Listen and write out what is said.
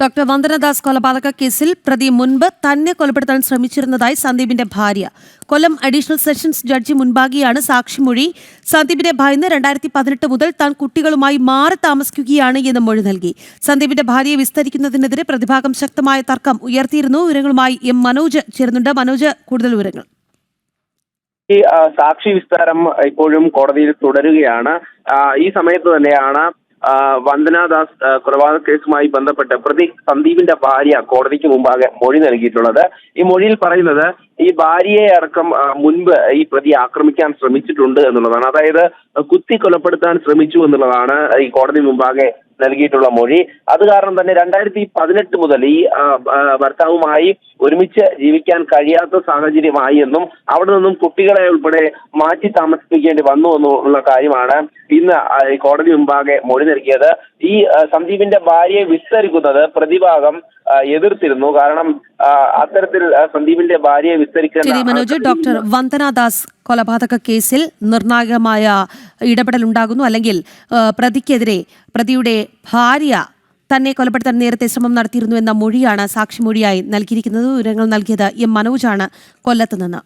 Doctor Vandana Das കൊലപാതക കേസിൽ പ്രതി മുൻപ് തന്നെ കൊലപ്പെടുത്താൻ ശ്രമിച്ചിരുന്നതായി സന്ദീപിന്റെ ഭാര്യ. കൊല്ലം അഡീഷണൽ സെഷൻസ് ജഡ്ജി മുൻപാകെയാണ് സാക്ഷിമൊഴി. സന്ദീപിന്റെ ഭയന്ന് രണ്ടായിരത്തി പതിനെട്ട് മുതൽ താൻ കുട്ടികളുമായി മാറി താമസിക്കുകയാണ് എന്ന് മൊഴി നൽകി. സന്ദീപിന്റെ ഭാര്യയെ വിസ്തരിക്കുന്നതിനെതിരെ പ്രതിഭാഗം ശക്തമായ തർക്കം ഉയർത്തിയിരുന്നു. വിവരങ്ങളുമായി എം മനോജ് ചേരുന്നുണ്ട്. മനോജ് കൂടുതൽ വിവരങ്ങൾ. സാക്ഷി വിസ്താരം ഇപ്പോഴും കോടതിയിൽ തുടരുകയാണ്. ഈ സമയത്ത് തന്നെയാണ് വന്ദനാദാസ് കൊലപാതക കേസുമായി ബന്ധപ്പെട്ട് പ്രതി സന്ദീപിന്റെ ഭാര്യ കോടതിക്ക് മുമ്പാകെ മൊഴി നൽകിയിട്ടുള്ളത്. ഈ മൊഴിയിൽ പറയുന്നത് ഈ ഭാര്യയെ അടക്കം മുൻപ് ഈ പ്രതി ആക്രമിക്കാൻ ശ്രമിച്ചിട്ടുണ്ട് എന്നുള്ളതാണ്. അതായത് കുത്തി കൊലപ്പെടുത്താൻ ശ്രമിച്ചു എന്നുള്ളതാണ് ഈ കോടതി മുമ്പാകെ നൽകിയിട്ടുള്ള മൊഴി. അത് കാരണം തന്നെ രണ്ടായിരത്തി പതിനെട്ട് മുതൽ ഈ ഭർത്താവുമായി ഒരുമിച്ച് ജീവിക്കാൻ കഴിയാത്ത സാഹചര്യമായി എന്നും അവിടെ നിന്നും കുട്ടികളെ ഉൾപ്പെടെ മാറ്റി താമസിപ്പിക്കേണ്ടി വന്നു എന്നുള്ള കാര്യമാണ് ഇന്ന് കോടതി മുമ്പാകെ മൊഴി നൽകിയത്. ഈ സന്ദീപിന്റെ ഭാര്യയെ വിസ്തരിക്കുന്നത് പ്രതിഭാഗം എതിർത്തിരുന്നു. കാരണം അത്തരത്തിൽ സന്ദീപിന്റെ ഭാര്യയെ വിസ്തരിക്കുന്ന ശരി ഡോക്ടർ വന്ദനാദാസ് കൊലപാതക കേസിൽ നിർണായകമായ ഇടപെടൽ ഉണ്ടാകുന്നു അല്ലെങ്കിൽ പ്രതിക്കെതിരെ പ്രതിയുടെ ഭാര്യ തന്നെ കൊലപ്പെടുത്താൻ നേരത്തെ ശ്രമം നടത്തിയിരുന്നു എന്ന മൊഴിയാണ് സാക്ഷിമൊഴിയായി നൽകിയിരിക്കുന്നത്. വിവരങ്ങൾ നൽകിയത് എം മനോജാണ് കൊല്ലത്ത് നിന്ന്.